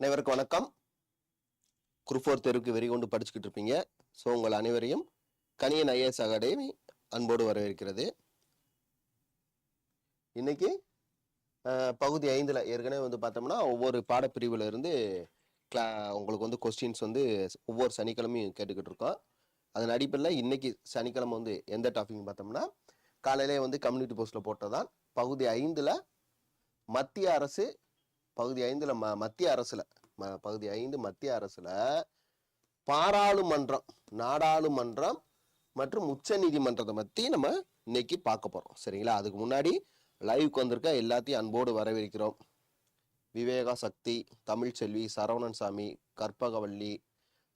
அனைவருக்கும் வணக்கம். குரூப் தெருவுக்கு வெறி கொண்டு படிச்சுக்கிட்டு இருப்பீங்க. ஸோ உங்கள் அனைவரையும் கனியன் ஐஏஎஸ் அகாடமி அன்போடு வரவேற்கிறது. இன்னைக்கு பகுதி ஐந்தில் ஏற்கனவே வந்து பார்த்தோம்னா ஒவ்வொரு பாடப்பிரிவில் இருந்து கிளா உங்களுக்கு வந்து கொஸ்டின்ஸ் வந்து ஒவ்வொரு சனிக்கிழமையும் கேட்டுக்கிட்டு இருக்கோம். அதன் அடிப்படையில் இன்னைக்கு சனிக்கிழமை வந்து எந்த டாபிக்னு பார்த்தோம்னா காலையிலே வந்து கம்யூனிட்டி போஸ்ட்டில் போட்டதான் பகுதி ஐந்தில் மத்திய அரசு பகுதி ஐந்தில் ம மத்திய அரசில் ம பகுதி ஐந்து மத்திய அரசில் பாராளுமன்றம் நாடாளுமன்றம் மற்றும் உச்ச நீதிமன்றத்தை பற்றி நம்ம இன்னைக்கு பார்க்க போகிறோம் சரிங்களா? அதுக்கு முன்னாடி லைவ்க்கு வந்திருக்க எல்லாத்தையும் அன்போடு வரவேற்கிறோம். Viveka Sakthi Tamilselvi Saravanan Sami Karpagavalli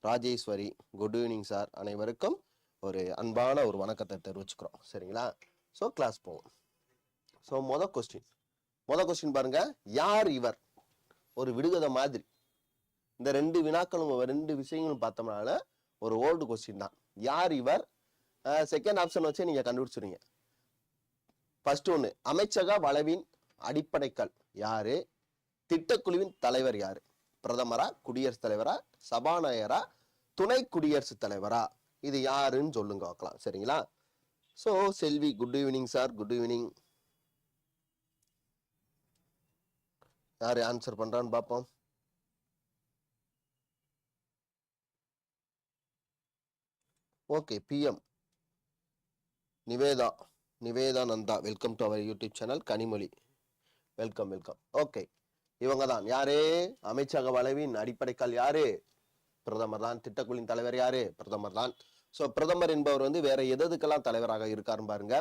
Rajeswari good evening sir அனைவருக்கும் ஒரு அன்பான ஒரு வணக்கத்தை தெரிவிச்சுக்கிறோம். சரிங்களா? ஸோ கிளாஸ் போவோம். ஸோ மொதல் கொஸ்டின் மொதல் கொஸ்டின் பாருங்க. யார் இவர்? ஒரு விடுகதை மாதிரி. இந்த ரெண்டு வினாக்களும் ரெண்டு விஷயங்களும் பார்த்தோம்னால ஒரு ஓல்டு கொஸ்டின் தான். யார் இவர்? செகண்ட் ஆப்ஷன் வச்சு நீங்கள் கண்டுபிடிச்சிருங்க ஃபர்ஸ்ட் ஒன்று அமைச்சக வளவின் அடிப்படைக்கல் யார்? திட்டக்குழுவின் தலைவர் யார்? பிரதமரா குடியரசுத் தலைவரா சபாநாயகரா துணை குடியரசுத் தலைவரா? இது யாருன்னு சொல்லுங்க பார்க்கலாம். சரிங்களா? So Selvi good evening sir good evening யார் ஆன்சர் பண்ணுறான்னு பார்ப்போம். Okay PM Nivetha Nivetha Nanda welcome to our YouTube channel Kanimozhi. Welcome welcome okay இவங்க தான் யாரு? அமைச்சக வளைவின் அடிப்படைக்கால் யாரு? பிரதமர் தான் திட்டக்குழுவின் தலைவர் யாரு? பிரதமர் தான் ஸோ பிரதமர் என்பவர் வந்து வேற எதுக்கெல்லாம் தலைவராக இருக்காருன்னு பாருங்க.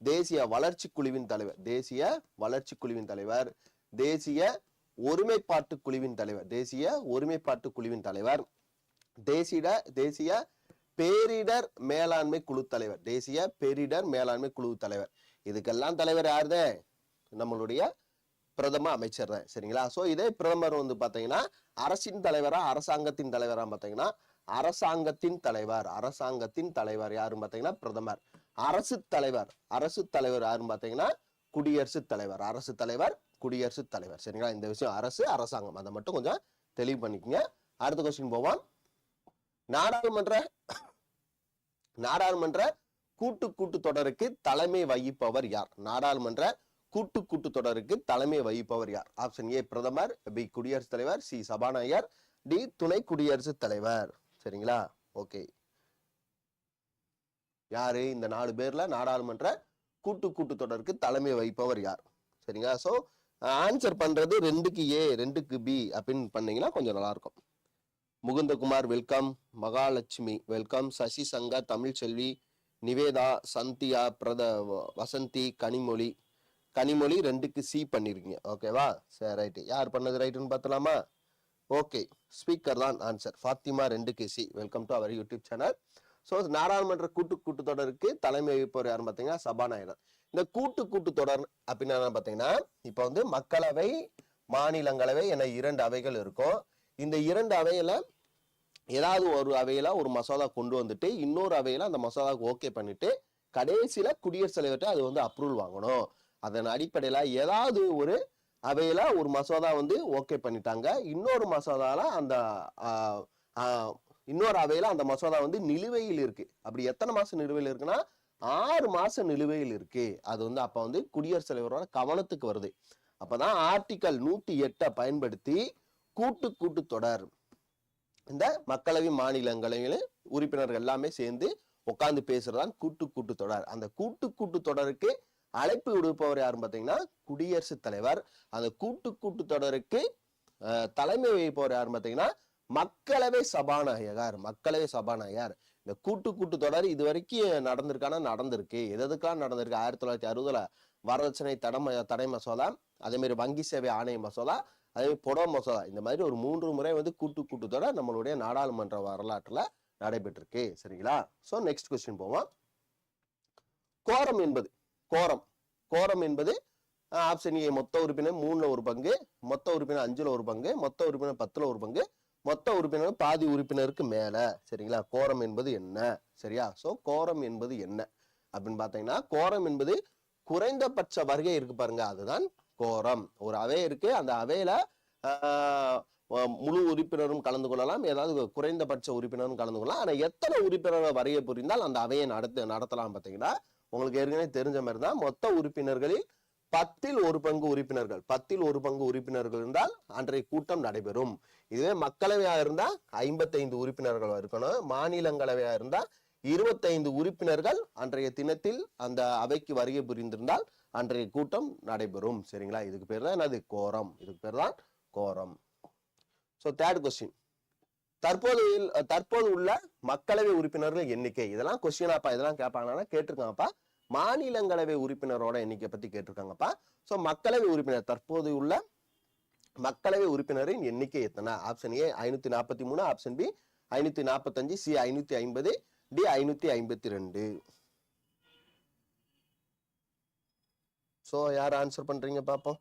தேசிய வளர்ச்சி குழுவின் தலைவர். தேசிய வளர்ச்சி குழுவின் தலைவர். தேசிய ஒருமைப்பாட்டு குழுவின் தலைவர் தேசிய ஒருமைப்பாட்டு குழுவின் தலைவர் தேசிய தேசிய பேரிடர் மேலாண்மை குழு தலைவர் தேசிய பேரிடர் மேலாண்மை குழு தலைவர். இதுக்கெல்லாம் தலைவர் யாருதே? நம்மளுடைய பிரதம அமைச்சர் தான் சரிங்களா? ஸோ இதே பிரதமர் வந்து பார்த்தீங்கன்னா அரசின் தலைவரா அரசாங்கத்தின் தலைவரா பார்த்தீங்கன்னா அரசாங்கத்தின் தலைவர் அரசாங்கத்தின் தலைவர் யாருன்னு பார்த்தீங்கன்னா பிரதமர். அரசு தலைவர் அரசு தலைவர் யாருன்னு பார்த்தீங்கன்னா குடியரசுத் தலைவர் அரசு தலைவர் குடியரசுத் தலைவர். சரிங்களா? இந்த விஷயம் அரசு அரசாங்கம். அதை மட்டும் கொஞ்சம் தெளிவு பண்ணிக்கங்க. அடுத்த கொஸ்டின் போவோம். நாடாளுமன்ற நாடாளுமன்ற கூட்டு கூட்டு தொடருக்கு தலைமை வகிப்பவர் யார்? நாடாளுமன்ற கூட்டு கூட்டு தொடருக்கு தலைமை வகிப்பவர் யார்? ஆப்ஷன் ஏ பிரதமர். பி குடியரசுத் தலைவர். சி சபாநாயகர். டி துணை குடியரசுத் தலைவர். சரிங்களா? ஓகே யாரு? இந்த நாலு பேர்ல நாடாளுமன்ற கூட்டு கூட்டு தொடருக்கு தலைமை வகிப்பவர் யார்? சரிங்களா? ஸோ ஆன்சர் பண்றது ரெண்டுக்கு ஏ ரெண்டுக்கு பி அப்படின்னு பண்ணீங்கன்னா கொஞ்சம் நல்லாயிருக்கும். முகுந்தகுமார் வெல்கம் மகாலட்சுமி வெல்கம் சசி சங்கா தமிழ்ச்செல்வி நிவேதா சந்தியா பிரத வசந்தி கனிமொழி. கனிமொழி ரெண்டுக்கு சி பண்ணிருக்கீங்க. ஓகேவா? சரி ரைட்டு யார் பண்ணது ரைட்டுன்னு பார்த்தலாமா? ஓகே ஸ்பீக்கர் தான் ஆன்சர் ஃபாத்திமா ரெண்டுக்கு C. Welcome to our YouTube channel so நாடாளுமன்ற கூட்டு கூட்டத்தொடருக்கு தலைமை வகிப்பவர் யாருன்னு பார்த்தீங்கன்னா சபாநாயகர். இந்த கூட்டு கூட்டு தொடர் அப்படின்னா பார்த்தீங்கன்னா இப்போ வந்து மக்களவை மாநிலங்களவை என இரண்டு அவைகள் இருக்கும். இந்த இரண்டு அவையில் ஏதாவது ஒரு அவையில் ஒரு மசோதா கொண்டு வந்துட்டு இன்னொரு அவையில் அந்த மசோதாவுக்கு ஓகே பண்ணிட்டு கடைசியில் குடியரசுத் தலைவர்கிட்ட அது வந்து அப்ரூவல் வாங்கணும். அதன் அடிப்படையில் ஏதாவது ஒரு அவையில் ஒரு மசோதா வந்து ஓகே பண்ணிட்டாங்க. இன்னொரு மசோதாவில் அந்த இன்னொரு அவையில் அந்த மசோதா வந்து நிலுவையில் இருக்குது அப்படி எத்தனை மாதம் நிலுவையில் இருக்குன்னா ஆறு மாசம் நிலுவையில் இருக்கு. அது வந்து அப்ப வந்து குடியரசுத் தலைவரோட கவனத்துக்கு வருது. அப்பதான் ஆர்டிக்கல் நூத்தி எட்டை பயன்படுத்தி கூட்டு கூட்டு தொடர். இந்த மக்களவை மாநிலங்களையும் உறுப்பினர்கள் எல்லாமே சேர்ந்து உட்காந்து பேசுகிறதான் கூட்டு கூட்டு தொடர். அந்த கூட்டு கூட்டு தொடருக்கு அழைப்பு விடுப்பவர் யாருன்னு பார்த்தீங்கன்னா குடியரசுத் தலைவர். அந்த கூட்டு கூட்டு தொடருக்கு தலைமை வகிப்பவர் யாருன்னு பார்த்தீங்கன்னா மக்களவை சபாநாயகர் மக்களவை சபாநாயகர். இந்த கூட்டு கூட்டு தொடர் இது வரைக்கும் நடந்திருக்கானா நடந்திருக்கு. எது எதுக்கெல்லாம் நடந்திருக்கு? ஆயிரத்தி தொள்ளாயிரத்தி அறுபதுல வரதட்சணை தடை தடை மசோதா அதேமாரி வங்கி சேவை ஆணைய மசோதா அதே புடவ மசோதா. இந்த மாதிரி ஒரு மூன்று முறை வந்து கூட்டு கூட்டு தொடர் நம்மளுடைய நாடாளுமன்ற வரலாற்றில் நடைபெற்றிருக்கு. சரிங்களா? ஸோ நெக்ஸ்ட் கொஸ்டின் போவோம். கோரம் என்பது கோரம். கோரம் என்பது ஆப்ஷன் ஏ மொத்த உறுப்பினர் மூணில் ஒரு பங்கு மொத்த உறுப்பினர் அஞ்சில் ஒரு பங்கு மொத்த உறுப்பினர் பத்தில் ஒரு பங்கு மொத்த உறுப்பினர் பாதி உறுப்பினருக்கு மேலே சரிங்களா? கோரம் என்பது என்ன? சரியா? ஸோ கோரம் என்பது என்ன? அப்படின்னு பார்த்தீங்கன்னா கோரம் என்பது குறைந்தபட்ச வருகை இருக்கு பாருங்க அதுதான் கோரம். ஒரு அவை இருக்கு அந்த அவையில முழு உறுப்பினரும் கலந்து கொள்ளலாம் ஏதாவது குறைந்தபட்ச உறுப்பினரும் கலந்து கொள்ளலாம். ஆனால் எத்தனை உறுப்பினர்கள் வரைய புரிந்தால் அந்த அவையை நடத்த நடத்தலாம் பார்த்தீங்கன்னா உங்களுக்கு ஏற்கனவே தெரிஞ்ச மாதிரி தான் மொத்த உறுப்பினர்களில் பத்தில் ஒரு பங்கு உறுப்பினர்கள். பத்தில் ஒரு பங்கு உறுப்பினர்கள் இருந்தால் அன்றைய கூட்டம் நடைபெறும். இதுவே மக்களவையா இருந்தா ஐம்பத்தைந்து உறுப்பினர்கள் இருக்கணும். மாநிலங்களவையா இருந்தா இருபத்தைந்து உறுப்பினர்கள் அன்றைய தினத்தில் அந்த அவைக்கு வருகை புரிந்திருந்தால் அன்றைய கூட்டம் நடைபெறும். சரிங்களா? இதுக்கு பேர் தான் என்னது? கோரம். இதுக்கு பேர் தான் கோரம். ஸோ தேர்ட் கொஸ்டின் தற்போது தற்போது உள்ள மக்களவை உறுப்பினர்கள் எண்ணிக்கை. இதெல்லாம் கொஸ்டினாப்பா இதெல்லாம் கேட்பாங்கன்னா கேட்டிருக்காங்கப்பா. மாநிலங்களவை உறுப்பினரோட எண்ணிக்கை பத்தி கேட்டிருக்காங்கப்பா. ஸோ மக்களவை உறுப்பினர் தற்போது உள்ள மக்களவை உறுப்பினரின் எண்ணிக்கை எத்தனை? ஆப்ஷன் ஏ ஐநூத்தி நாற்பத்தி மூணு. ஆப்ஷன் பி ஐநூத்தி நாற்பத்தஞ்சு சி ஐநூத்தி ஐம்பது. டி ஐநூத்தி ஐம்பத்தி ரெண்டு. ஸோ யார் ஆன்சர் பண்றீங்க பாப்போம்.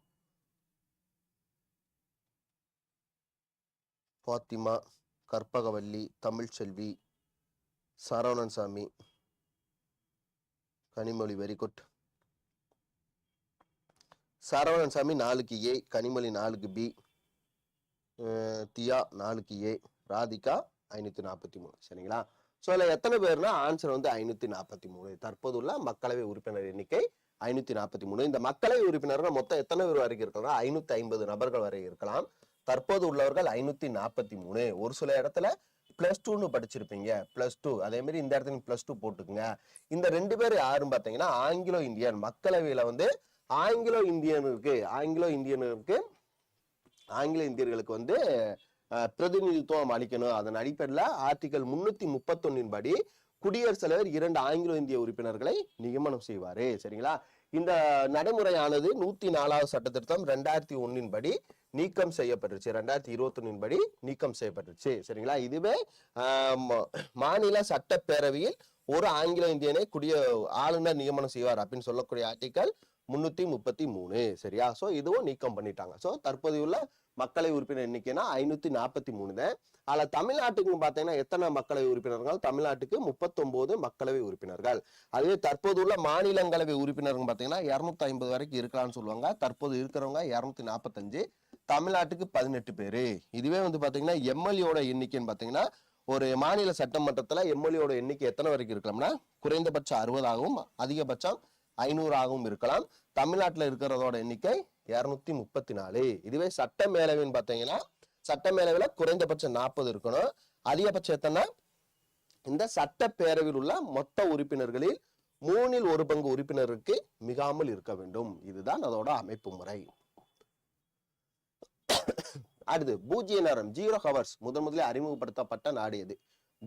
ஃபாத்திமா கற்பகவல்லி தமிழ்ச்செல்வி சரவணன் சாமி. கனிமொழி வெரி குட் சரவணன் சாமி நாலுக்கு ஏ. கனிமொழி நாலுக்கு பி. தியா நாலுக்கு ஏ. ராதிகா ஐநூத்தி நாற்பத்தி மூணு. சரிங்களா? ஸோ அதில் எத்தனை பேர்னா ஆன்சர் வந்து ஐநூத்தி நாற்பத்தி மூணு. தற்போதுள்ள மக்களவை உறுப்பினர் எண்ணிக்கை ஐநூத்தி நாற்பத்தி மூணு. இந்த மக்களவை உறுப்பினர்கள் மொத்தம் எத்தனை பேர் வரைக்கும் இருக்கலாம்? ஐநூற்றி ஐம்பது நபர்கள் வரை இருக்கலாம். தற்போது உள்ளவர்கள் ஐநூத்தி நாற்பத்தி மூணு. ஒரு சில இடத்துல ப்ளஸ் டூன்னு படிச்சிருப்பீங்க. ப்ளஸ் டூ அதே மாதிரி இந்த இடத்துல பிளஸ் டூ போட்டுக்குங்க. இந்த ரெண்டு பேர் யாருன்னு பார்த்தீங்கன்னா ஆங்கிலோ இந்தியன். மக்களவையில வந்து ஆங்கிலோ இந்தியனுக்கு ஆங்கிலோ இந்தியனுக்கு ஆங்கில இந்தியர்களுக்கு வந்து பிரதிநிதித்துவம் அளிக்கணும். அதன் அடிப்படையில் ஆர்டிகல் முன்னூத்தி முப்பத்தொன்னின் படி குடியரசுத் தலைவர் இரண்டு ஆங்கிலோ இந்திய உறுப்பினர்களை நியமனம் செய்வாரு. சரிங்களா? இந்த நடைமுறையானது நூத்தி நாலாவது சட்ட திருத்தம் ரெண்டாயிரத்தி ஒன்னின் படி நீக்கம் செய்யப்பட்டுருச்சு. ரெண்டாயிரத்தி இருபத்தொன்னின் படி நீக்கம் செய்யப்பட்டுருச்சு. சரிங்களா? இதுவே மாநில சட்டப்பேரவையில் ஒரு ஆங்கில இந்தியனை குடிய ஆளுநர் நியமனம் செய்வார் அப்படின்னு சொல்லக்கூடிய ஆர்டிக்கல் முன்னூத்தி முப்பத்தி மூணு. சரியா? சோ இதுவும் நீக்கம் பண்ணிட்டாங்க. சோ தற்போதையுள்ள மக்களவை உறுப்பினர் எண்ணிக்கைனா ஐநூத்தி நாற்பத்தி மூணு தான் அதுல தமிழ்நாட்டுக்கு பார்த்தீங்கன்னா எத்தனை மக்களவை உறுப்பினர்கள்? தமிழ்நாட்டுக்கு முப்பத்தொன்பது மக்களவை உறுப்பினர்கள். அதுவே தற்போது உள்ள மாநிலங்களவை உறுப்பினர்கள் பார்த்தீங்கன்னா இரநூத்தி ஐம்பது வரைக்கும் இருக்கலாம்னு சொல்லுவாங்க. தற்போது இருக்கிறவங்க இரநூத்தி நாற்பத்தஞ்சு தமிழ்நாட்டுக்கு பதினெட்டு பேர். இதுவே வந்து பார்த்தீங்கன்னா எம்எல்ஏட எண்ணிக்கைன்னு பார்த்தீங்கன்னா ஒரு மாநில சட்டமன்றத்தில் எம்எல்ஏட எண்ணிக்கை எத்தனை வரைக்கும் இருக்கலாம்னா குறைந்தபட்சம் அறுபதாகவும் அதிகபட்சம் ஐநூறாகவும் இருக்கலாம். தமிழ்நாட்டில் இருக்கிறதோட எண்ணிக்கை இருநூத்தி முப்பத்தி நாலு. இதுவே சட்ட மேலவைன்னு பார்த்தீங்கன்னா சட்ட மேலவையில் குறைந்தபட்சம் நாற்பது இருக்கணும். அதிகபட்சம் எத்தனை? இந்த சட்டப்பேரவையில் உள்ள மொத்த உறுப்பினர்களில் மூணில் ஒரு பங்கு உறுப்பினருக்கு மிகாமல் இருக்க வேண்டும். இதுதான் அதோட அமைப்பு முறை. அடுத்து பூஜ்ய நேரம் ஜீரோ ஹவர்ஸ் முதன் முதலில் அறிமுகப்படுத்தப்பட்ட நாடு எது?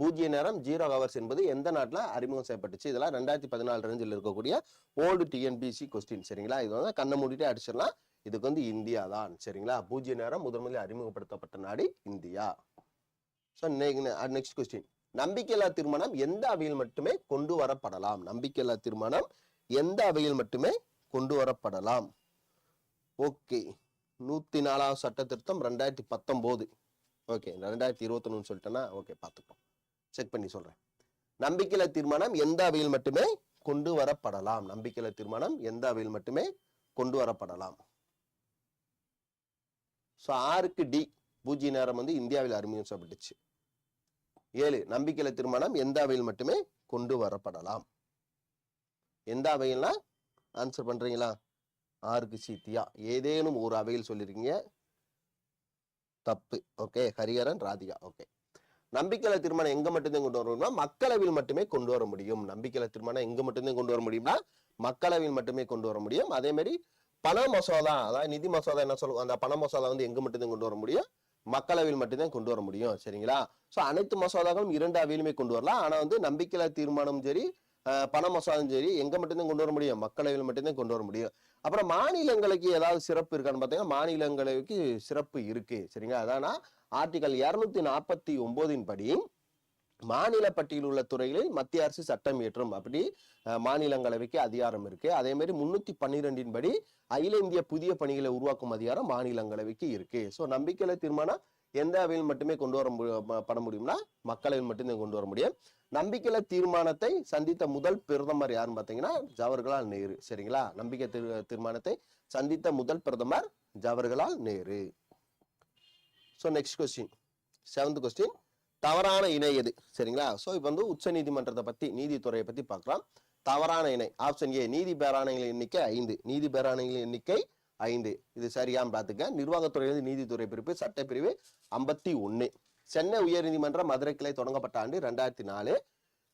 பூஜ்ய நேரம் ஜீரோ ஹவர்ஸ் என்பது எந்த நாட்டில் அறிமுகம் செய்யப்பட்டுச்சு? இதெல்லாம் ரெண்டாயிரத்தி பதினாலு ரேஞ்சில் இருக்கக்கூடிய ஓல்டு டிஎன்பிசி கொஸ்டின் சரிங்களா? இது வந்து கண்ணை மூடிட்டு அடிச்சிடலாம். இதுக்கு வந்து இந்தியா தான் சரிங்களா? பூஜ்ய நேரம் முதன் முதலில் அறிமுகப்படுத்தப்பட்ட நாடு இந்தியா. ஸோ நெக்ஸ்ட் கொஸ்டின் நம்பிக்கையில்லா திருமணம் எந்த அவையில் மட்டுமே கொண்டு வரப்படலாம்? நம்பிக்கையில்லா திருமணம் எந்த அவையில் மட்டுமே கொண்டு வரப்படலாம்? ஓகே. நூற்றி நாலாவது சட்ட திருத்தம் ரெண்டாயிரத்தி பத்தொம்போது. ஓகே. ரெண்டாயிரத்தி இருபத்தொன்னு சொல்லிட்டேன்னா ஓகே பார்த்துக்கோ செக் பண்ணி சொல்றேன். நம்பிக்கையில தீர்மானம் எந்த அவையில் மட்டுமே கொண்டு வரப்படலாம். நம்பிக்கையில தீர்மானம் எந்த அவையில் மட்டுமே கொண்டு வரப்படலாம். ஸோ ஆறுக்கு டி பூஜ்ய நேரம் வந்து இந்தியாவில் அறிமுகம் செய்யப்பட்டுச்சு ஏழு நம்பிக்கையில தீர்மானம் எந்த அவையில் மட்டுமே கொண்டு வரப்படலாம். எந்த அவையில்னா ஆன்சர் பண்றீங்களா? ஆறுக்கு சீத்தியா ஏதேனும் ஒரு அவையில் சொல்லிருக்கீங்க. தப்பு. ஓகே ஹரிஹரன் ராதிகா. ஓகே நம்பிக்கையில தீர்மானம் எங்க மட்டும்தான் கொண்டு வரணும்னா மக்களவையில் மட்டுமே கொண்டு வர முடியும். நம்பிக்கையில தீர்மானம் எங்க மட்டும்தான் கொண்டு வர முடியும்னா மக்களவையில் மட்டுமே கொண்டு வர முடியும். அதே மாதிரி பண மசோதா அதாவது நிதி மசோதா என்ன சொல்லுவோம் அந்த பண மசோதா வந்து எங்க மட்டும்தான் கொண்டு வர முடியும்? மக்களவையில் மட்டும்தான் கொண்டு வர முடியும் சரிங்களா? ஸோ அனைத்து மசோதாக்களும் இரண்டு அவையிலுமே கொண்டு வரலாம். ஆனா வந்து நம்பிக்கையில தீர்மானம் சரி பண மசோதாவும் சரி எங்க மட்டும்தான் கொண்டு வர முடியும்? மக்களவையில் மட்டும்தான் கொண்டு வர முடியும். அப்புறம் மாநிலங்களுக்கு ஏதாவது சிறப்பு இருக்கான்னு பார்த்தீங்கன்னா மாநிலங்களுக்கு சிறப்பு இருக்கு சரிங்களா? அதானா ஆர்டிகல் இருநூத்தி நாற்பத்தி ஒன்பதின் படி மாநில பட்டியலில் உள்ள துறைகளில் மத்திய அரசு சட்டம் இயற்றும். அப்படி மாநிலங்களவைக்கு அதிகாரம் இருக்கு. அதே மாதிரி முன்னூத்தி பன்னிரெண்டின் படி அகில இந்திய புதிய பணிகளை உருவாக்கும் அதிகாரம் மாநிலங்களவைக்கு இருக்கு. ஸோ நம்பிக்கையில தீர்மானம் எந்த அவையில் மட்டுமே கொண்டு வர மு- பட முடியும்னா மக்களவையில் மட்டும்தான் கொண்டு வர முடியும். நம்பிக்கையில தீர்மானத்தை சந்தித்த முதல் பிரதமர் யாருன்னு பார்த்தீங்கன்னா ஜவஹர்லால் நேரு. சரிங்களா? நம்பிக்கை தீர்மானத்தை சந்தித்த முதல் பிரதமர் Jawaharlal Nehru. So next question seventh question தவறான இணை எது? சரிங்களா? ஸோ இப்போ வந்து உச்ச நீதிமன்றத்தை பற்றி நீதித்துறையை பற்றி பார்க்கலாம். தவறான இணை. ஆப்ஷன் ஏ நீதி பேராணைகளின் எண்ணிக்கை ஐந்து. நீதி பேராணைகளின் எண்ணிக்கை ஐந்து. இது சரியான்னு பார்த்துக்க. நிர்வாகத்துறையிலிருந்து நீதித்துறை பிரிவு சட்டப்பிரிவு ஐம்பத்தி ஒன்று சென்னை உயர்நீதிமன்றம் மதுரை கிளை தொடங்கப்பட்ட ஆண்டு ரெண்டாயிரத்தி நாலு.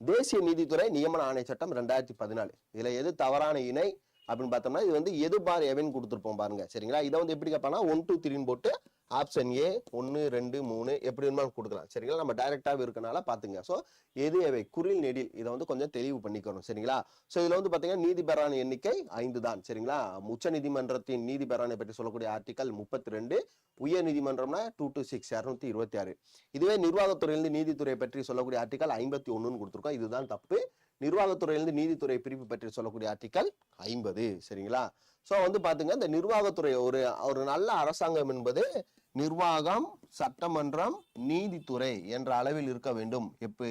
தேசிய நீதித்துறை நியமன ஆணை சட்டம் ரெண்டாயிரத்தி பதினாலு. இதில் எது தவறான இணை அப்படின்னு பார்த்தோம்னா இது வந்து எது பார் எவன் கொடுத்துருப்போம் பாருங்க. சரிங்களா? இதை வந்து எப்படி கேட்பாங்கன்னா ஒன் டூ த்ரீன்னு போட்டு ஆப்ஷன் ஏ ஒன்று ரெண்டு மூணு எப்படி வேணுமாலும் கொடுக்கலாம். சரிங்களா? நம்ம டைரெக்டாகவே இருக்கனால பார்த்துங்க. ஸோ எது எவை? குரில் நெடில். இதை வந்து கொஞ்சம் தெளிவு பண்ணிக்கணும். சரிங்களா? ஸோ இதில் வந்து பார்த்தீங்கன்னா நீதி எண்ணிக்கை ஐந்து தான். சரிங்களா? உச்ச நீதிமன்றத்தின் நீதிபெறானை பற்றி சொல்லக்கூடிய ஆர்டிக்கல் முப்பத்தி ரெண்டு உயர் நீதிமன்றம்னா டூ டு சிக்ஸ் இரநூத்தி இருபத்தி ஆறு. இதுவே நிர்வாகத்துறையிலிருந்து நீதித்துறை பற்றி சொல்லக்கூடிய ஆர்டிக்கல் ஐம்பத்தி ஒன்றுன்னு கொடுத்துருக்கோம். இதுதான் தப்பு. நிர்வாகத்துறையிலிருந்து நீதித்துறை பிரிவு பற்றி சொல்லக்கூடிய ஆர்டிக்கல் ஐம்பது. சரிங்களா? ஸோ வந்து பார்த்துங்க இந்த நிர்வாகத்துறை ஒரு ஒரு நல்ல அரசாங்கம் என்பது நிர்வாகம் சட்டமன்றம் நீதித்துறை என்ற அளவில் இருக்க வேண்டும். எப்போ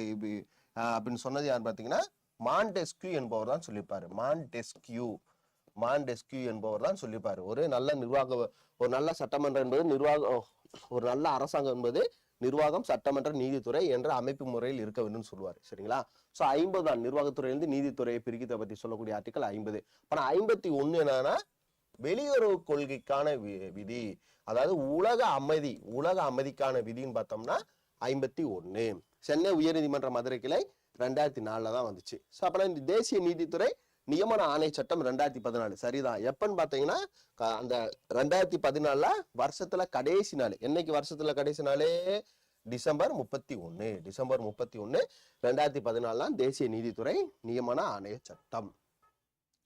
அப்படின்னு சொன்னது யார் பார்த்தீங்கன்னா மான்டெஸ்கியூ என்பவர் தான் சொல்லியிருப்பாரு மான்டெஸ்கியூ மான்டெஸ்கியூ என்பவர் தான் சொல்லியிருப்பாரு ஒரு நல்ல நிர்வாக ஒரு நல்ல சட்டமன்றம் என்பது நிர்வாக ஒரு நல்ல அரசாங்கம் என்பது நிர்வாகம் சட்டமன்ற நீதித்துறை என்ற அமைப்பு முறையில் இருக்க வேண்டும் சொல்லுவார். சரிங்களா? ஸோ ஐம்பது தான். நிர்வாகத்துறையிலிருந்து நீதித்துறையை பிரிக்கிறத பற்றி சொல்லக்கூடிய ஆர்டிக்கல் ஐம்பது. ஆனால் ஐம்பத்தி ஒன்று என்னன்னா வெளியுறவு கொள்கைக்கான வி- விதி அதாவது உலக அமைதி உலக அமைதிக்கான விதின்னு பார்த்தோம்னா ஐம்பத்தி ஒன்று சென்னை உயர்நீதிமன்ற மதுரை கிளை ரெண்டாயிரத்தி நாலில் தான் வந்துச்சு. ஸோ அப்போலாம் இந்த தேசிய நீதித்துறை நியமன ஆணை சட்டம் ரெண்டாயிரத்தி பதினாலு. சரிதான். எப்பன்னு பார்த்தீங்கன்னா அந்த ரெண்டாயிரத்தி பதினாலில் வருஷத்தில் கடைசி நாள். என்னைக்கு வருஷத்தில் கடைசி நாளே? டிசம்பர் முப்பத்தி ஒன்று டிசம்பர் முப்பத்தி ஒன்று ரெண்டாயிரத்தி பதினாலாம் தேசிய நீதித்துறை நியமன ஆணைய சட்டம்.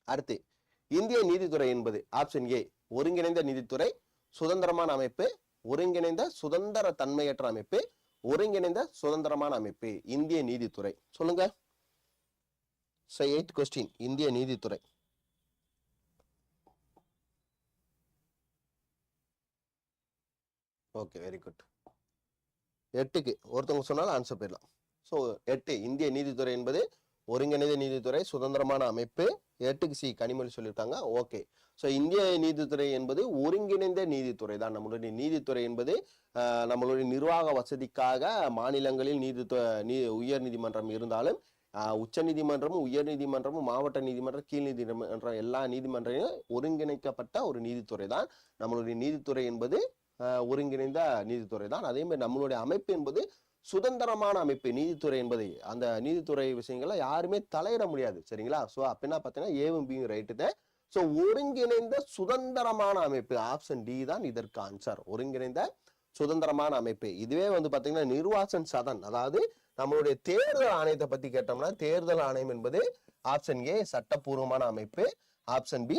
அடுத்து இந்திய நீதித்துறை என்பது ஆப்ஷன் ஏ ஒருங்கிணைந்த நீதித்துறை சுதந்திரமான அமைப்பு ஒருங்கிணைந்த சுதந்திர தன்மையற்ற அமைப்பு ஒருங்கிணைந்த சுதந்திரமான அமைப்பு இந்திய நீதித்துறை. சொல்லுங்க. எயிட் கொஸ்டின் இந்திய நீதித்துறை. ஓகே வெரி குட் எட்டுக்கு ஒருத்தவங்க சொன்னாலும் ஆன்சர் போயிடலாம். ஸோ எட்டு இந்திய நீதித்துறை என்பது ஒருங்கிணைந்த நீதித்துறை சுதந்திரமான அமைப்பு எட்டுக்கு சி கனிமொழி சொல்லியிருக்காங்க. ஓகே ஸோ இந்திய நீதித்துறை என்பது ஒருங்கிணைந்த நீதித்துறை தான். நம்மளுடைய நீதித்துறை என்பது நம்மளுடைய நிர்வாக வசதிக்காக மாநிலங்களில் நீதித்துறை நீ உயர் நீதிமன்றம் இருந்தாலும் உச்ச நீதிமன்றமும் உயர் நீதிமன்றமும் மாவட்ட நீதிமன்றம் கீழ் நீதிமன்றம் எல்லா நீதிமன்றங்களும் ஒருங்கிணைக்கப்பட்ட ஒரு நீதித்துறை தான். நம்மளுடைய நீதித்துறை என்பது ஒருங்கிணைந்த நீதித்துறை தான். அதே மாதிரி நம்மளுடைய அமைப்பு என்பது சுதந்திரமான அமைப்பு நீதித்துறை என்பது அந்த நீதித்துறை விஷயங்களை யாருமே தலையிட முடியாது சரிங்களா? ஸோ அப்படின்னா பார்த்தீங்கன்னா ஏவும் பியும் ரைட்டு தான் ஸோ ஒருங்கிணைந்த சுதந்திரமான அமைப்பு ஆப்ஷன் டி தான் இதற்கு ஆன்சர் ஒருங்கிணைந்த சுதந்திரமான அமைப்பு. இதுவே வந்து பார்த்தீங்கன்னா நிர்வாசன் சதன். அதாவது நம்மளுடைய தேர்தல் ஆணையத்தை பத்தி கேட்டோம்னா தேர்தல் ஆணையம் என்பது ஆப்ஷன் ஏ சட்டப்பூர்வமான அமைப்பு. ஆப்ஷன் பி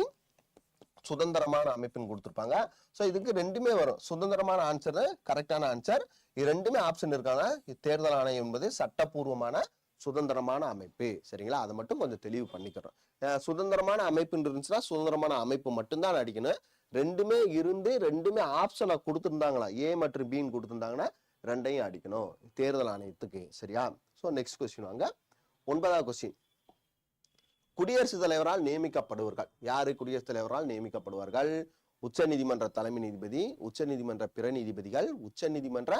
சுதந்திரமான அமைப்புன்னு கொடுத்துருப்பாங்க. ஸோ இதுக்கு ரெண்டுமே வரும். சுதந்திரமான ஆன்சர் கரெக்டான ஆன்சர் இது ரெண்டுமே ஆப்ஷன் இருக்காங்க. தேர்தல் ஆணையம் என்பது சட்டப்பூர்வமான சுதந்திரமான அமைப்பு. சரிங்களா? அதை மட்டும் கொஞ்சம் தெளிவு பண்ணிக்கிறோம் சுதந்திரமான அமைப்புன்னு இருந்துச்சுன்னா சுதந்திரமான அமைப்பு மட்டும்தான் அடிக்கணும். ரெண்டுமே இருந்து ரெண்டுமே ஆப்ஷனை கொடுத்துருந்தாங்களா? ஏ மற்றும் பின்னு கொடுத்துருந்தாங்கன்னா ரெண்டையும் அடிக்கணும். தேர்தல் ஆணையத்துக்கு. சரியா? ஸோ நெக்ஸ்ட் கொஸ்டின் வாங்க. ஒன்பதாவது கொஸ்டின் குடியரசுத் தலைவரால் நியமிக்கப்படுவார்கள் யாரு குடியரசுத் தலைவரால் நியமிக்கப்படுவார்கள் உச்ச நீதிமன்ற தலைமை நீதிபதி உச்ச நீதிமன்ற பிற நீதிபதிகள் உச்ச நீதிமன்ற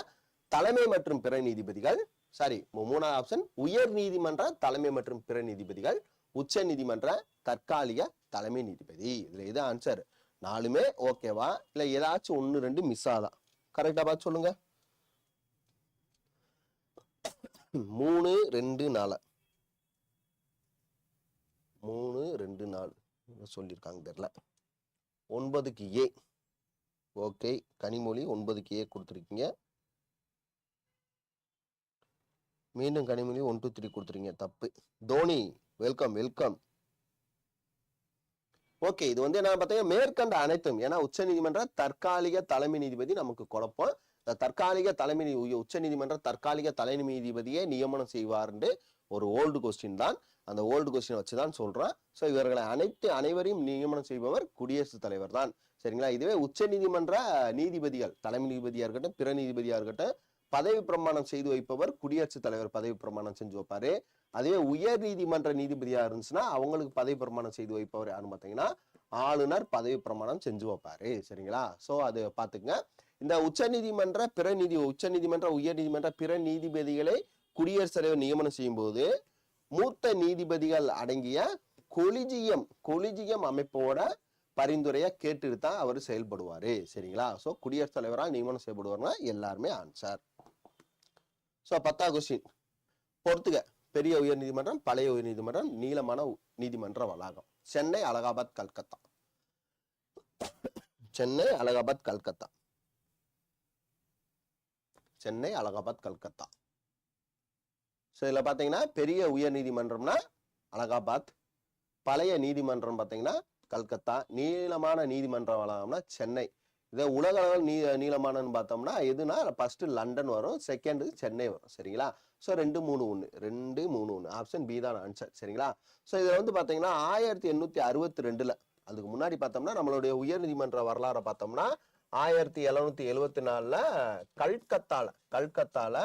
தலைமை மற்றும் பிற நீதிபதிகள் சாரி மூணாவது ஆப்ஷன் உயர் நீதிமன்ற தலைமை மற்றும் பிற நீதிபதிகள் உச்ச நீதிமன்ற தற்காலிக தலைமை நீதிபதி. இதுல எது ஆன்சர் நாலுமே ஓகேவா இல்ல ஏதாச்சும் ஒன்னு ரெண்டு மிஸ் ஆதான் கரெக்டா பார்த்து சொல்லுங்க. மூணு ரெண்டு நாலு. மூணு ரெண்டு நாலு. சொல்லியிருக்காங்க தெரியல. ஒன்பதுக்கு ஏ. ஓகே. கனிமொழி ஒன்பதுக்கு ஏ கொடுத்துருக்கீங்க. மீண்டும் கனிமொழி ஒன் டூ த்ரீ கொடுத்துருங்க தப்பு. Dhoni welcome welcome. ஓகே. இது வந்து என்ன பார்த்தீங்கன்னா மேற்கண்ட அனைத்தும் ஏன்னா உச்ச நீதிமன்ற தற்காலிக தலைமை நீதிபதி நமக்கு குழப்பம் தற்காலிக தலைமை உச்ச நீதிமன்ற தற்காலிக தலைமை நீதிபதியை நியமனம் செய்வார்னு ஒரு ஓல்டு கொஸ்டின் தான். அந்த ஓல்டு கொஸ்டின் வச்சு தான் சொல்கிறான் ஸோ இவர்களை அனைத்து அனைவரையும் நியமனம் செய்பவர் குடியரசுத் தலைவர் தான் சரிங்களா? இதுவே உச்ச நீதிமன்ற நீதிபதிகள் தலைமை நீதிபதியாக இருக்கட்டும் பிற நீதிபதியாக இருக்கட்டும் பதவி பிரமாணம் செய்து வைப்பவர் குடியரசுத் தலைவர் பதவி பிரமாணம் செஞ்சு வைப்பாரு. அதுவே உயர் நீதிமன்ற நீதிபதியாக இருந்துச்சுன்னா அவங்களுக்கு பதவி பிரமாணம் செய்து வைப்பவர் யாருன்னு பார்த்தீங்கன்னா ஆளுநர் பதவி பிரமாணம் செஞ்சு வைப்பாரு. சரிங்களா? ஸோ அது பார்த்துக்குங்க. இந்த உச்சநீதிமன்ற பிற நீதி உச்சநீதிமன்ற உயர் நீதிமன்ற பிற நீதிபதிகளை குடியரசுத் தலைவர் நியமனம் செய்யும் போது மூத்த நீதிபதிகள் அடங்கிய கொலிஜியம் கொலிஜியம் அமைப்போட பரிந்துரையை கேட்டுட்டு தான் அவர் செயல்படுவார். சரிங்களா? ஸோ குடியரசுத் தலைவராக நியமனம் செய்யப்படுவார்னா எல்லாருமே ஆன்சர் ஸோ பத்தா கொஸ்டின் பொறுத்துக பெரிய உயர் நீதிமன்றம் பழைய உயர் நீதிமன்றம் நீளமான உ- நீதிமன்ற வளாகம். சென்னை அலகாபாத் கல்கத்தா. சென்னை அலகாபாத் கல்கத்தா. சென்னை அலகாபாத் கல்கத்தா. ஸோ இதில் பார்த்தீங்கன்னா பெரிய உயர் நீதிமன்றம்னா அலகாபாத். பழைய நீதிமன்றம் பார்த்தீங்கன்னா கல்கத்தா. நீளமான நீதிமன்ற வளாகம்னா சென்னை. இதே உலக அளவில் நீ நீளமானன்னு பார்த்தோம்னா எதுனா ஃபர்ஸ்ட் லண்டன் வரும் செகண்டு சென்னை வரும். சரிங்களா? ஸோ ரெண்டு மூணு ஒன்று ரெண்டு மூணு ஒன்று ஆப்ஷன் பி தான் ஆன்சர் சரிங்களா? ஸோ இதில் வந்து பார்த்தீங்கன்னா ஆயிரத்தி எண்ணூற்றி அறுபத்தி ரெண்டில் அதுக்கு முன்னாடி பார்த்தோம்னா நம்மளுடைய உயர்நீதிமன்ற வரலாறை பார்த்தோம்னா ஆயிரத்தி எழுநூத்தி எழுபத்தி நாலில் கல்கத்தாவில் கல்கத்தாவில்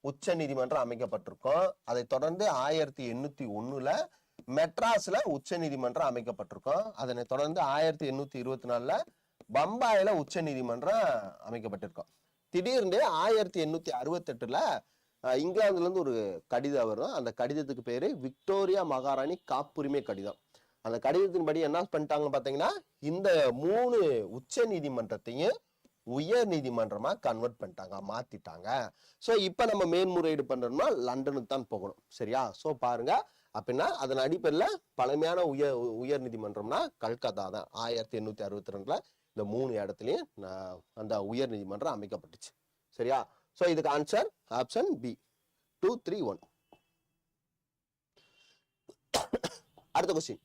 உச்ச நீதிமன்றம் அமைக்கப்பட்டிருக்கும். அதை தொடர்ந்து ஆயிரத்தி எண்ணூத்தி ஒண்ணுல மெட்ராஸ்ல உச்ச நீதிமன்றம் அமைக்கப்பட்டிருக்கும். அதனை தொடர்ந்து ஆயிரத்தி எண்ணூத்தி இருபத்தி நாலுல பம்பாயில உச்ச நீதிமன்றம் அமைக்கப்பட்டிருக்கும். திடீர்னு ஆயிரத்தி எண்ணூத்தி அறுபத்தி எட்டுல இங்கிலாந்துல இருந்து ஒரு கடிதம் வரும். அந்த கடிதத்துக்கு பேரு விக்டோரியா மகாராணி காப்புரிமை கடிதம். அந்த கடிதத்தின்படி என்ன பண்ணிட்டாங்க பாத்தீங்கன்னா இந்த மூணு உச்ச நீதிமன்றத்தையும் உயர் நீதிமன்றமா கன்வெர்ட் பண்ணிட்டாங்க மாத்திட்டாங்க. ஸோ இப்போ நம்ம மேன்முறையீடு பண்றோம்னா லண்டனுக்கு தான் போகணும். சரியா? ஸோ பாருங்க. அப்படின்னா அதன் அடிப்படையில் பழமையான உயர் உயர் நீதிமன்றம்னா கல்கத்தா தான். ஆயிரத்தி எண்ணூற்றி அறுபத்தி ரெண்டில் இந்த மூணு இடத்துலையும் அந்த உயர் நீதிமன்றம் அமைக்கப்பட்டுச்சு. சரியா? ஸோ இதுக்கு answer option B two three one அடுத்த கொஸ்டின்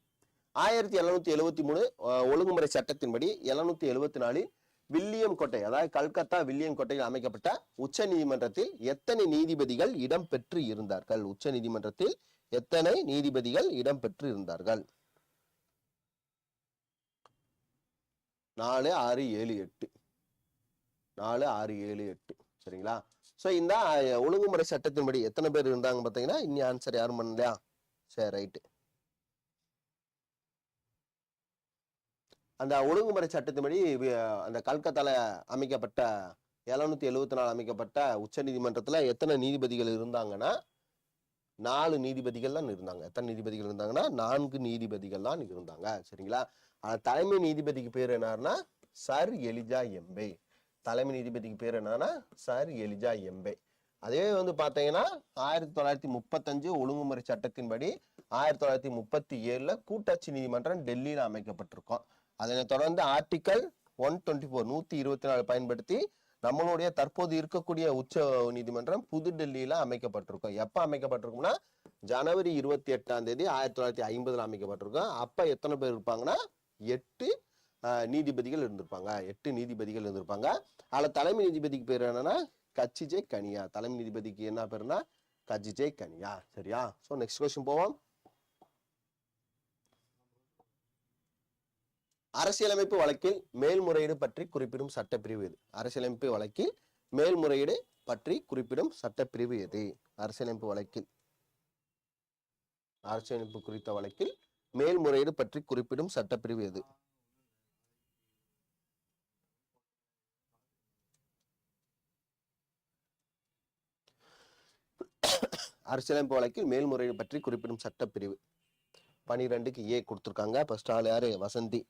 ஆயிரத்தி எழுநூத்தி எழுபத்தி மூணு ஒழுங்குமுறை சட்டத்தின்படி எழுநூத்தி எழுபத்தி நாலில் வில்லியம் கோட்டை அதாவது கல்கத்தா வில்லியம் கோட்டையில் அமைக்கப்பட்ட உச்ச நீதிமன்றத்தில் எத்தனை நீதிபதிகள் இடம் பெற்று இருந்தார்கள்? உச்ச நீதிமன்றத்தில் எத்தனை நீதிபதிகள் இடம் பெற்று இருந்தார்கள்? நாலு ஆறு ஏழு எட்டு. நாலு ஆறு ஏழு எட்டு. சரிங்களா? ஸோ இந்த ஒழுங்குமுறை சட்டத்தின்படி எத்தனை பேர் இருந்தாங்க பார்த்தீங்கன்னா இன்னி ஆன்சர் யாரும் பண்ணலையா? சரி ரைட்டு அந்த ஒழுங்குமுறை சட்டத்தின்படி அந்த கல்கத்தால அமைக்கப்பட்ட எழுநூத்தி எழுபத்தி நாலு அமைக்கப்பட்ட உச்ச நீதிமன்றத்தில் எத்தனை நீதிபதிகள் இருந்தாங்கன்னா நாலு நீதிபதிகள் தான் இருந்தாங்க. எத்தனை நீதிபதிகள் இருந்தாங்கன்னா நான்கு நீதிபதிகள் தான் இருந்தாங்க. சரிங்களா? ஆனா தலைமை நீதிபதிக்கு பேர் என்னன்னா சர் எலிஜா எம்பே. தலைமை நீதிபதிக்கு பேர் என்னன்னா சர் எலிஜா எம்பே. அதே வந்து பார்த்தீங்கன்னா ஆயிரத்தி தொள்ளாயிரத்தி முப்பத்தஞ்சு ஒழுங்குமுறை சட்டத்தின்படி ஆயிரத்தி தொள்ளாயிரத்தி முப்பத்தி ஏழில் கூட்டாட்சி நீதிமன்றம் டெல்லியில் அமைக்கப்பட்டிருக்கோம். அதனை தொடர்ந்து ஆர்டிக்கல் ஒன் டுவெண்ட்டி ஃபோர் நூத்தி இருபத்தி நாலு பயன்படுத்தி நம்மளுடைய தற்போது இருக்கக்கூடிய உச்ச நீதிமன்றம் புதுடெல்லியில அமைக்கப்பட்டிருக்கும். எப்ப அமைக்கப்பட்டிருக்கும்னா ஜனவரி இருபத்தி எட்டாம் தேதி ஆயிரத்தி தொள்ளாயிரத்தி ஐம்பதுல அமைக்கப்பட்டிருக்கும். அப்ப எத்தனை பேர் இருப்பாங்கன்னா எட்டு நீதிபதிகள் இருந்திருப்பாங்க. எட்டு நீதிபதிகள் இருந்திருப்பாங்க. அதில் தலைமை நீதிபதிக்கு பேர் என்னன்னா கச்சிஜே கனியா. தலைமை நீதிபதிக்கு என்ன பேருனா கஜிஜே கனியா. சரியா? ஸோ நெக்ஸ்ட் கொஸ்டின் போவோம். அரசியலமைப்பு வழக்கில் மேல்முறையீடு பற்றி குறிப்பிடும் சட்டப்பிரிவு எது? அரசியலமைப்பு வழக்கில் மேல்முறையீடு பற்றி குறிப்பிடும் சட்டப்பிரிவு எது? அரசியலமைப்பு வழக்கில் அரசியலமைப்பு குறித்த வழக்கில் மேல்முறையீடு பற்றி குறிப்பிடும் சட்டப்பிரிவு எது? அரசியலமைப்பு வழக்கில் மேல்முறையீடு பற்றி குறிப்பிடும் சட்டப்பிரிவு. பனிரெண்டுக்கு ஏ கொடுத்துருக்காங்க. ஃபர்ஸ்ட் ஆள் யாரு? வசந்தி.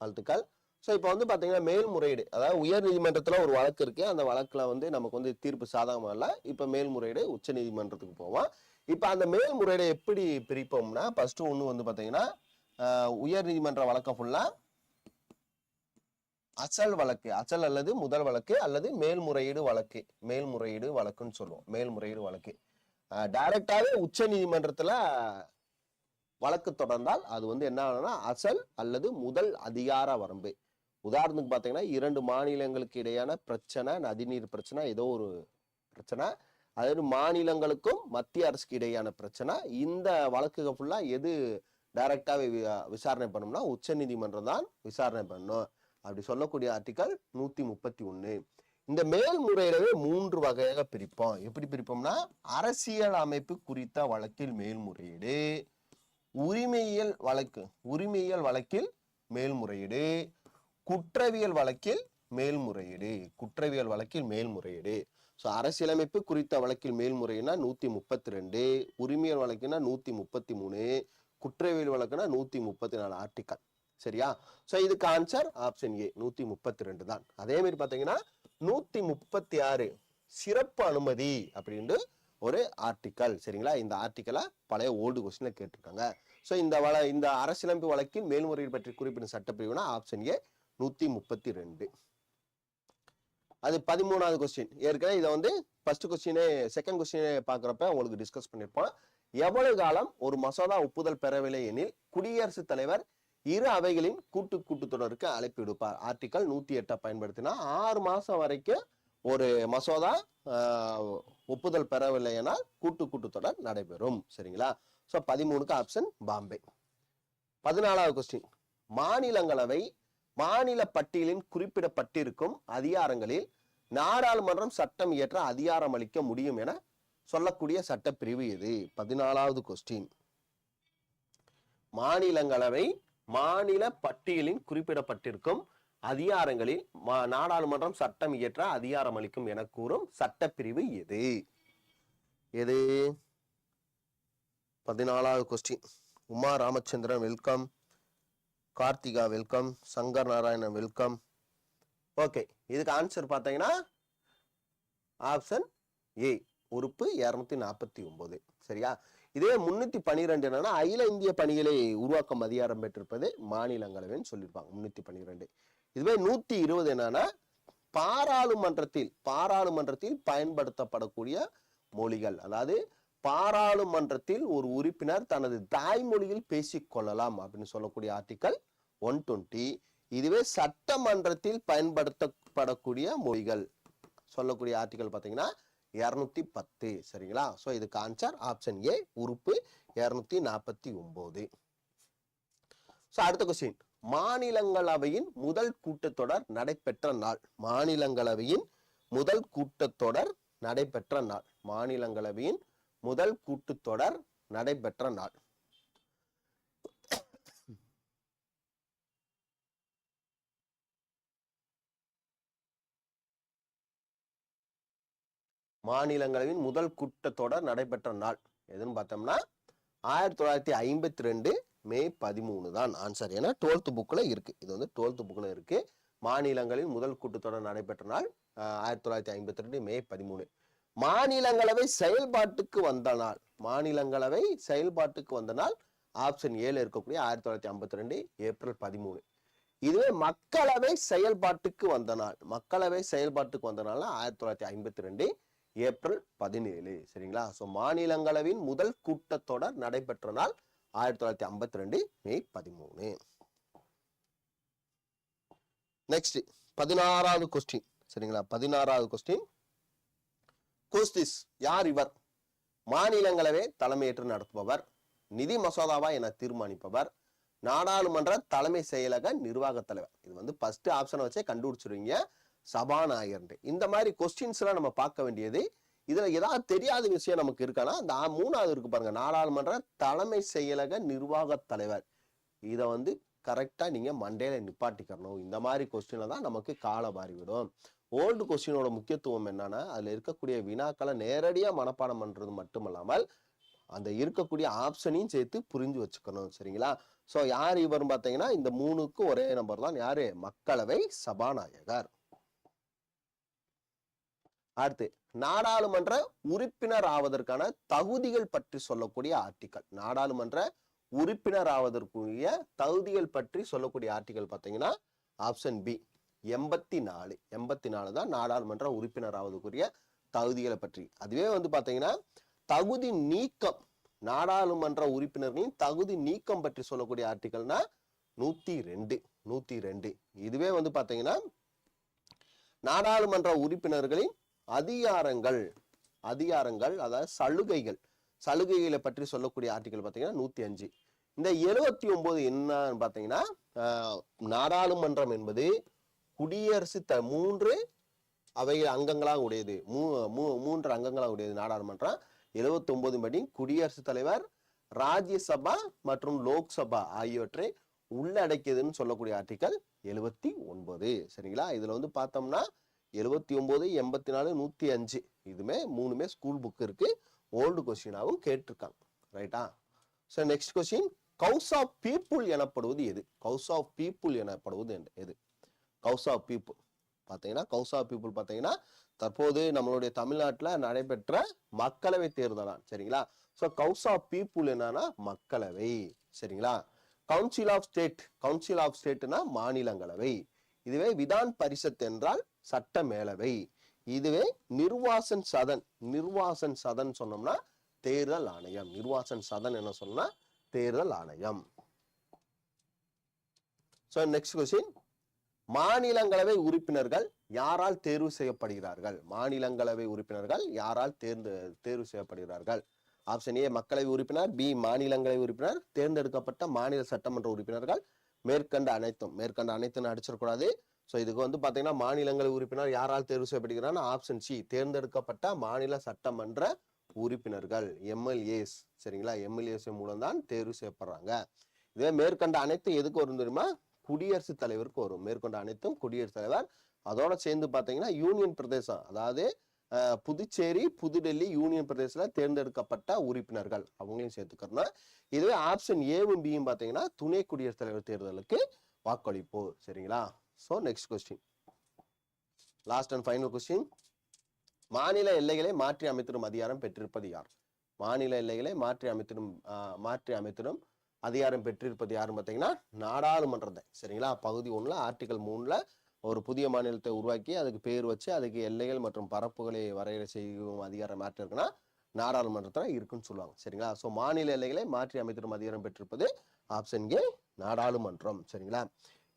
வாழ்த்துக்கள். ஸோ இப்போ வந்து பார்த்தீங்கன்னா மேல்முறையீடு அதாவது உயர் நீதிமன்றத்தில் ஒரு வழக்கு இருக்கு அந்த வழக்கில் வந்து நமக்கு வந்து தீர்ப்பு சாதகமாக இல்லை. இப்போ மேல்முறையீடு உச்ச நீதிமன்றத்துக்கு போவோம். இப்போ அந்த மேல்முறையீடை எப்படி பிரிப்போம்னா ஃபர்ஸ்ட் ஒன்று வந்து பார்த்தீங்கன்னா உயர் நீதிமன்ற வழக்கம் ஃபுல்லாக அசல் வழக்கு அசல் அல்லது முதல் வழக்கு அல்லது மேல்முறையீடு வழக்கு மேல்முறையீடு வழக்குன்னு சொல்லுவோம் மேல்முறையீடு வழக்கு. டைரக்டாகவே உச்ச நீதிமன்றத்தில் வழக்கு தொடர்ந்தால் அது வந்து என்ன ஆகும்னா அசல் அல்லது முதல் அதிகார வரம்பு. உதாரணத்துக்கு பார்த்தீங்கன்னா இரண்டு மாநிலங்களுக்கு இடையான பிரச்சனை நதிநீர் பிரச்சனை ஏதோ ஒரு பிரச்சனை. அதாவது மாநிலங்களுக்கும் மத்திய அரசுக்கு இடையான பிரச்சனை. இந்த வழக்குகள் ஃபுல்லாக எது டைரக்டாகவே விசாரணை பண்ணும்னா உச்ச நீதிமன்றம் தான் விசாரணை பண்ணும். அப்படி சொல்லக்கூடிய ஆர்டிக்கல் நூற்றி முப்பத்தி ஒன்று இந்த மேல்முறையிடவே மூன்று வகையாக பிரிப்போம். எப்படி பிரிப்போம்னா அரசியல் அமைப்பு குறித்த வழக்கில் மேல்முறையீடு. உரிமையியல் வழக்கு உரிமையியல் வழக்கில் மேல்முறையீடு. குற்றவியல் வழக்கில் மேல்முறையீடு. குற்றவியல் வழக்கில் மேல்முறையீடு. ஸோ அரசியலமைப்பு குறித்த வழக்கில் மேல்முறையினா நூற்றி முப்பத்தி ரெண்டு உரிமையல் வழக்குனா நூற்றி முப்பத்தி மூணு குற்றவியல் வழக்குனா நூற்றி முப்பத்தி நாலு ஆர்டிக்கல் சரியா? ஸோ இதுக்கு ஆன்சர் ஆப்ஷன் ஏ நூற்றி முப்பத்தி ரெண்டு தான். அதே மாதிரி நூற்றி முப்பத்தி ஆறு சிறப்பு அனுமதி அப்படின்ட்டு ஒரு ஆர்டிக்கல் சரிங்களா? இந்த ஆர்டிக்கலை பழைய ஓல்டு கொஸ்டினில் கேட்டிருக்காங்க. ஸோ இந்த வள இந்த அரசியலமைப்பு வழக்கின் மேல்முறையீடு பற்றி குறிப்பிடும் சட்டப்பிரிவுனா ஆப்ஷன் ஏ நூற்றி முப்பத்தி ரெண்டு அது பதிமூணாவது கொஸ்டின் ஏற்கனவே இதை வந்து ஃபர்ஸ்ட் கொஸ்டினே செகண்ட் கொஸ்டினே பார்க்குறப்ப உங்களுக்கு டிஸ்கஸ் பண்ணியிருப்போம். எவ்வளவு காலம் ஒரு மசோதா ஒப்புதல் பெறவில்லை எனில் குடியரசுத் தலைவர் இரு அவைகளின் கூட்டு கூட்டுத்தொடருக்கு அழைப்பு விடுப்பார். ஆர்டிக்கல் நூற்றி எட்டை பயன்படுத்தினா ஆறு மாதம் வரைக்கும் ஒரு மசோதா ஒப்புதல் பெறவில்லை என கூட்டு கூட்டத்தொடர் நடைபெறும். சரிங்களா? ஸோ பதிமூணுக்கு ஆப்ஷன் பாம்பே. பதினாலாவது கொஸ்டின் மாநிலங்களவை மாநில பட்டியலின் குறிப்பிடப்பட்டிருக்கும் அதிகாரங்களில் நாடாளுமன்றம் சட்டம் இயற்ற அதிகாரம் அளிக்க முடியும் என சொல்லக்கூடிய சட்டப்பிரிவு இது பதினாலாவது கொஸ்டின் மாநிலங்களவை மாநில பட்டியலின் குறிப்பிடப்பட்டிருக்கும் அதிகாரங்களில் மா- நாடாளுமன்றம் சட்டம் இயற்ற அதிகாரம் அளிக்கும் என கூறும் சட்டப்பிரிவு எது? எது? பதினாலாவது question Uma Ramachandran welcome Karthika welcome Shankar Narayanan welcome okay இதுக்கு ஆன்சர் பார்த்தீங்கன்னா ஆப்ஷன் ஏ உறுப்பு இரநூத்தி நாற்பத்தி ஒன்பது. சரியா? இதே முன்னூத்தி பன்னிரெண்டு என்னன்னா அகில இந்திய பணிகளை உருவாக்கும் அதிகாரம் பெற்றிருப்பது மாநிலங்களவைன்னு சொல்லியிருப்பாங்க முன்னூத்தி பன்னிரெண்டு. இதுவே நூத்தி இருபது என்னன்னா பாராளுமன்றத்தில் பாராளுமன்றத்தில் பயன்படுத்தப்படக்கூடிய மொழிகள். அதாவது பாராளுமன்றத்தில் ஒரு உறுப்பினர் தனது தாய்மொழியில் பேசிக் கொள்ளலாம் அப்படின்னு சொல்லக்கூடிய ஆர்டிக்கல் ஒன் டுவெண்ட்டி இதுவே சட்டமன்றத்தில் பயன்படுத்தப்படக்கூடிய மொழிகள் சொல்லக்கூடிய ஆர்டிக்கல் பார்த்தீங்கன்னா இரநூத்தி பத்து. சரிங்களா? ஸோ இதுக்கு ஆன்சர் ஆப்ஷன் ஏ உறுப்பு இரநூத்தி நாற்பத்தி ஒன்பது. ஸோ அடுத்த கொஸ்டின் மாநிலங்களவையின் முதல் கூட்டத்தொடர் நடைபெற்ற நாள். மாநிலங்களவையின் முதல் கூட்டத்தொடர் நடைபெற்ற நாள். மாநிலங்களவையின் முதல் கூட்டத்தொடர் நடைபெற்ற நாள். மாநிலங்களவையின் முதல் கூட்டத்தொடர் நடைபெற்ற நாள். எதுன்னு பார்த்தோம்னா ஆயிரத்தி தொள்ளாயிரத்தி ஐம்பத்தி ரெண்டு மே பதிமூணு தான் ஆன்சர் ஏன்னா டுவெல்த் புக்கில் இருக்குது இது வந்து டுவெல்த் புக்கில் இருக்குது மாநிலங்களின் முதல் கூட்டத்தொடர் நடைபெற்ற நாள் ஆயிரத்தி தொள்ளாயிரத்தி ஐம்பத்தி ரெண்டு மே பதிமூணு. மாநிலங்களவை செயல்பாட்டுக்கு வந்த நாள். மாநிலங்களவை செயல்பாட்டுக்கு வந்த நாள் ஆப்ஷன் ஏழு இருக்கக்கூடிய ஆயிரத்தி தொள்ளாயிரத்தி ஐம்பத்தி ரெண்டு ஏப்ரல் பதிமூணு. இதுவே மக்களவை செயல்பாட்டுக்கு வந்த நாள். மக்களவை செயல்பாட்டுக்கு வந்த நாள் ஆயிரத்தி தொள்ளாயிரத்தி ஐம்பத்தி ரெண்டு ஏப்ரல் பதினேழு. சரிங்களா? ஸோ மாநிலங்களவின் முதல் கூட்டத்தொடர் நடைபெற்ற நாள் ஆயிரத்தி தொள்ளாயிரத்தி ஐம்பத்தி ரெண்டு மே பதிமூணு. நெக்ஸ்ட் பதினாறாவது கொஸ்டின் சரிங்களா? பதினாறாவது கொஸ்டின் கோஸ்டிஸ் யார் இவர்? மாநிலங்களவை தலைமையேற்று நடத்துபவர். நிதி மசோதாவா என தீர்மானிப்பவர். நாடாளுமன்ற தலைமை செயலக நிர்வாக தலைவர். இது வந்து ஃபர்ஸ்ட் ஆப்ஷனை வச்சே கண்டுபிடிச்சிருவீங்க. சபாநாயகர் இந்த மாதிரி கொஸ்டின்ஸ் எல்லாம் நம்ம பார்க்க வேண்டியது இதில் ஏதாவது தெரியாத விஷயம் நமக்கு இருக்கானா? அந்த மூணாவது இருக்கு பாருங்க. நாடாளுமன்ற தலைமை செயலக நிர்வாக தலைவர். இதை வந்து கரெக்டாக நீங்கள் மண்டேல நிப்பாட்டிக்கணும். இந்த மாதிரி கொஸ்டினில் தான் நமக்கு காலை மாறிவிடும் ஓல்டு கொஸ்டினோட முக்கியத்துவம் என்னன்னா அதில் இருக்கக்கூடிய வினாக்களை நேரடியாக மனப்பாடம் பண்ணுறது மட்டுமல்லாமல் அந்த இருக்கக்கூடிய ஆப்ஷனையும் சேர்த்து புரிஞ்சு வச்சுக்கணும். சரிங்களா? ஸோ யார் இவர்னு பார்த்தீங்கன்னா இந்த மூணுக்கும் ஒரே நம்பர் தான். யாரு? மக்களவை சபாநாயகர். அடுத்து நாடாளுமன்ற உறுப்பினர் ஆவதற்கான தகுதிகள் பற்றி சொல்லக்கூடிய ஆர்டிக்கல் நாடாளுமன்ற உறுப்பினர் ஆவதற்குரிய தகுதிகள் பற்றி சொல்லக்கூடிய ஆர்டிக்கல் பார்த்தீங்கன்னா ஆப்ஷன் பி எண்பத்தி நாலு எண்பத்தி நாலு தான் நாடாளுமன்ற உறுப்பினர் ஆவதற்குரிய தகுதிகளை பற்றி. அதுவே வந்து பார்த்தீங்கன்னா தகுதி நீக்கம் நாடாளுமன்ற உறுப்பினர்களின் தகுதி நீக்கம் பற்றி சொல்லக்கூடிய ஆர்டிக்கல்னா நூத்தி ரெண்டு நூத்தி ரெண்டு இதுவே வந்து பார்த்தீங்கன்னா நாடாளுமன்ற உறுப்பினர்களின் அதிகாரங்கள் அதிகாரங்கள் அதாவது சலுகைகள். சலுகைகளை பற்றி சொல்லக்கூடிய ஆர்டிக்கல் பார்த்தீங்கன்னா நூற்றி அஞ்சு. இந்த எழுபத்தி ஒன்பது என்னன்னு பார்த்தீங்கன்னா நாடாளுமன்றம் என்பது குடியரசு த மூன்று அவை அங்கங்களாக உடையது. மூ மூ- மூன்று அங்கங்களாக உடையது நாடாளுமன்றம். எழுபத்தி ஒன்பது படி குடியரசுத் தலைவர் ராஜ்யசபா மற்றும் லோக்சபா ஆகியவற்றை உள்ளடக்கியதுன்னு சொல்லக்கூடிய ஆர்டிக்கல் எழுபத்தி ஒன்பது சரிங்களா? இதில் வந்து பார்த்தோம்னா எழுபத்தி ஒம்பது எண்பத்தி நாலு நூற்றி அஞ்சு. இதுமே மூணுமே ஸ்கூல் புக் இருக்குது ஓல்டு கொஸ்டினாகவும் கேட்டிருக்காங்க. ரைட்டா so next question house of people எனப்படுவது எது? கவுஸ் ஆஃப் பீப்புள் எனப்படுவது எது? கவுஸ் ஆஃப் பீப்புள் பார்த்தீங்கன்னா கவுஸ் ஆஃப் பீப்புள் பார்த்தீங்கன்னா தற்போது நம்மளுடைய தமிழ்நாட்டில் நடைபெற்ற மக்களவை தேர்தலாம் சரிங்களா? ஸோ கவுஸ் ஆஃப் பீப்புள் என்னன்னா மக்களவை. சரிங்களா? Council of state council of ஸ்டேட்னா மாநிலங்களவை. இதுவே விதான் பரிஷத் என்றால் சட்ட மேலவை இதுவே நிர்வாசன் சதன் நிர்வாசன் சதன் சொன்னோம்னா தேர்தல் ஆணையம். நிர்வாசன் சதன் என்ன சொன்னா? தேர்தல் ஆணையம். ஸோ நெக்ஸ்ட் கொஸ்டின் மாநிலங்களவை உறுப்பினர்கள் யாரால் தேர்வு செய்யப்படுகிறார்கள்? மாநிலங்களவை உறுப்பினர்கள் யாரால் தேர்ந்து தேர்வு செய்யப்படுகிறார்கள்? ஆப்ஷன் ஏ மக்களவை உறுப்பினர். பி மாநிலங்களவை உறுப்பினர். தேர்ந்தெடுக்கப்பட்ட மாநில சட்டமன்ற உறுப்பினர்கள். மேற்கண்ட அனைத்தும் மேற்கண்ட அனைத்தும் அடிச்சிடக்கூடாது. ஸோ இதுக்கு வந்து பார்த்தீங்கன்னா மாநிலங்கள் உறுப்பினர் யாரால் தேர்வு செய்யப்படுகிறான்னா ஆப்ஷன் சி தேர்ந்தெடுக்கப்பட்ட மாநில சட்டமன்ற உறுப்பினர்கள் எம்எல்ஏஸ் சரிங்களா? எம்எல்ஏஸ் மூலம் தான் தேர்வு செய்யப்படுறாங்க. இதே மேற்கண்ட அனைத்து எதுக்கு வரும் தெரியுமா? குடியரசுத் தலைவருக்கு வரும். மேற்கொண்ட அனைத்தும் குடியரசுத் தலைவர். அதோட சேர்ந்து பார்த்தீங்கன்னா யூனியன் பிரதேசம் அதாவது புதுச்சேரி புதுடெல்லி யூனியன் பிரதேசத்தில் தேர்ந்தெடுக்கப்பட்ட உறுப்பினர்கள். அவங்களையும் சேர்த்துக்கிறோம் இதுவே ஆப்ஷன் ஏவும் பியும் பார்த்தீங்கன்னா துணை குடியரசுத் தலைவர் தேர்தலுக்கு வாக்களிப்போர் சரிங்களா? So next question last and final question மாநில எல்லைகளை மாற்றி அமைத்திடும் அதிகாரம் பெற்றிருப்பது யார்? மாநில எல்லைகளை மாற்றி அமைத்திடும் மாற்றி அமைத்திடும் அதிகாரம் பெற்றிருப்பது யாருன்னு பார்த்தீங்கன்னா நாடாளுமன்றத்தை. சரிங்களா? பகுதி ஒன்றில் ஆர்டிகல் மூணில் ஒரு புதிய மாநிலத்தை உருவாக்கி அதுக்கு பேர் வச்சு அதுக்கு எல்லைகள் மற்றும் பரப்புகளை வரையறை செய்யும் அதிகாரம் மாற்றி இருக்குன்னா நாடாளுமன்றத்தில் இருக்குன்னு சொல்லுவாங்க. சரிங்களா? ஸோ மாநில எல்லைகளை மாற்றி அமைத்திடும் அதிகாரம் பெற்றிருப்பது ஆப்ஷன் கே நாடாளுமன்றம். சரிங்களா?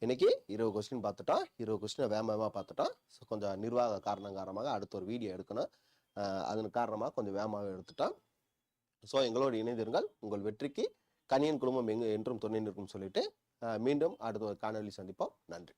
இன்னைக்கு இருபது கொஸ்டின் பார்த்துட்டோம் இருபது கொஸ்டினை வேக வேகமாக பார்த்துட்டோம் ஸோ கொஞ்சம் நிர்வாக காரணம் காரணமாக அடுத்த ஒரு வீடியோ எடுக்கணும். அதன் காரணமாக கொஞ்சம் வேகமாக எடுத்துட்டோம் ஸோ எங்களோடு இணைந்திருங்கள். உங்கள் வெற்றிக்கு கனியன் குடும்பம் எங்கு என்றும் துணை நிற்கும் சொல்லிட்டு மீண்டும் அடுத்த ஒரு காணொளி சந்திப்போம். நன்றி.